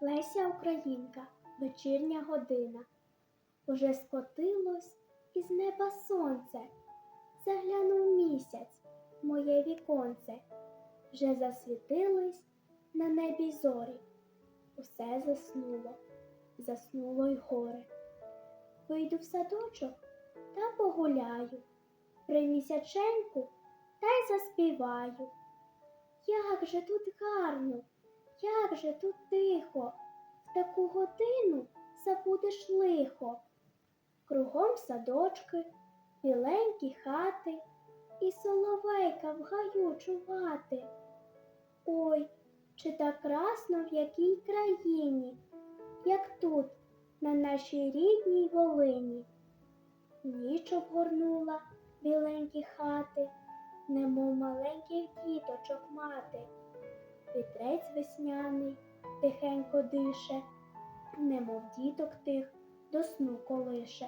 Леся Українка, вечірня година. Уже скотилось із неба сонце, заглянув місяць моє віконце, вже засвітились на небі зорі. Усе заснуло, заснуло й горе. Вийду в садочок та погуляю, при місяченьку та й заспіваю. Як же тут гарно, як же тут тихо, в таку годину забудеш лихо. Кругом садочки, біленькі хати, і соловейка в гаю чувати. Ой, чи так красно в якій країні, як тут, на нашій рідній Волині. Ніч обгорнула біленькі хати, немов маленьких діточок мати. Вітрець весняний тихенько дише, немов діток тих до сну колише.